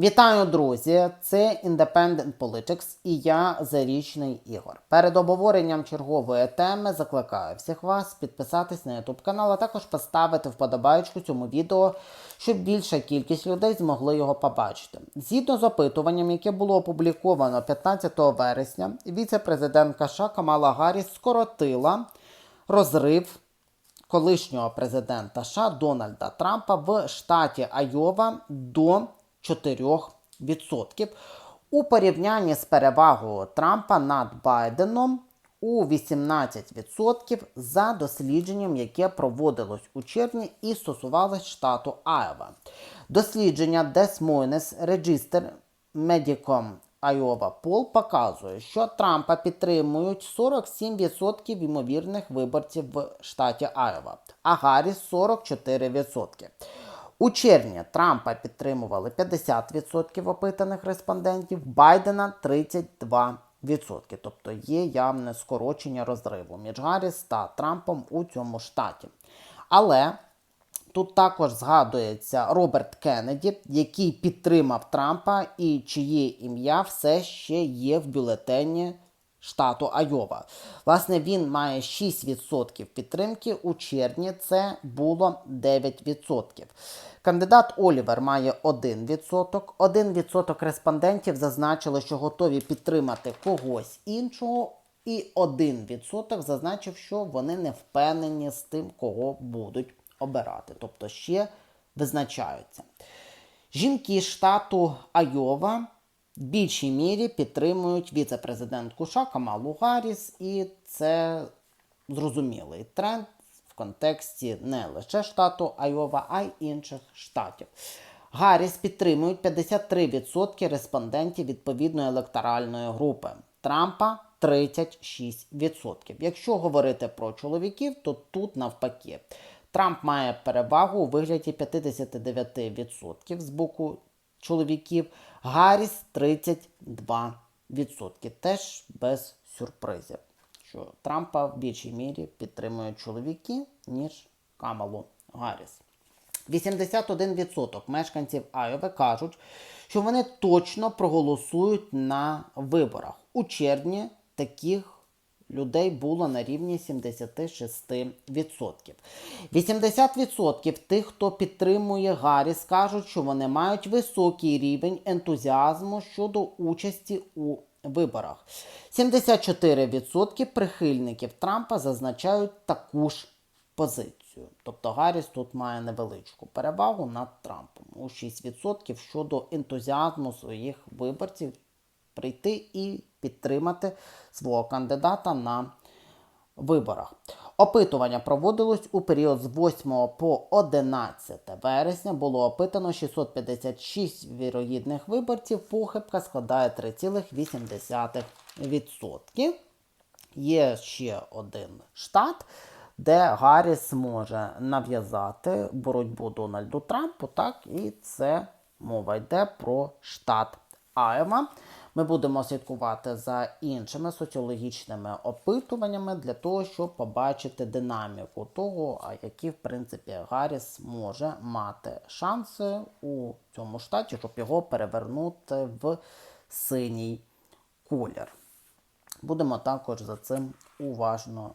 Вітаю, друзі! Це Independent Politics і я Зарічний Ігор. Перед обговоренням чергової теми закликаю всіх вас підписатись на YouTube канал, а також поставити вподобайку цьому відео, щоб більша кількість людей змогли його побачити. Згідно з опитуванням, яке було опубліковано 15 вересня, віце-президентка США Камала Гарріс скоротила розрив колишнього президента США Дональда Трампа в штаті Айова до 4% у порівнянні з перевагою Трампа над Байденом у 18% за дослідженням, яке проводилось у червні і стосувалось штату Айова. Дослідження Des Moines Register Medicom Iowa Poll показує, що Трампа підтримують 47% ймовірних виборців в штаті Айова, а Гарріс 44%. У червні Трампа підтримували 50% опитаних респондентів, Байдена 32%. Тобто є явне скорочення розриву між Гарріс та Трампом у цьому штаті. Але тут також згадується Роберт Кеннеді, який підтримав Трампа і чиє ім'я все ще є в бюлетені штату Айова. Власне, він має 6% підтримки. У червні це було 9%. Кандидат Олівер має 1%. 1% респондентів зазначили, що готові підтримати когось іншого. І 1% зазначив, що вони не впевнені з тим, кого будуть обирати. Тобто ще визначаються. Жінки штату Айова більшій мірі підтримують віце-президентку США Камалу Гарріс, і це зрозумілий тренд в контексті не лише штату Айова, а й інших штатів. Гарріс підтримують 53% респондентів відповідної електоральної групи. Трампа 36%. Якщо говорити про чоловіків, то тут навпаки. Трамп має перевагу у вигляді 59% з боку чоловіків, Гарріс 32%. Теж без сюрпризів, що Трампа в більшій мірі підтримують чоловіки, ніж Камалу Гарріс. 81% мешканців Айови кажуть, що вони точно проголосують на виборах. У червні таких людей було на рівні 76%. 80% тих, хто підтримує Гарріс, кажуть, що вони мають високий рівень ентузіазму щодо участі у виборах. 74% прихильників Трампа зазначають таку ж позицію. Тобто Гарріс тут має невеличку перевагу над Трампом у 6% щодо ентузіазму своїх виборців прийти і підтримати свого кандидата на виборах. Опитування проводилось у період з 8 по 11 вересня. Було опитано 656 вірогідних виборців. Похибка складає 3,8%. Є ще один штат, де Гарріс може нав'язати боротьбу Дональду Трампу. Так, і це мова йде про штат Айова. Ми будемо слідкувати за іншими соціологічними опитуваннями для того, щоб побачити динаміку того, які, в принципі, Гарріс може мати шанси у цьому штаті, щоб його перевернути в синій колір. Будемо також за цим уважно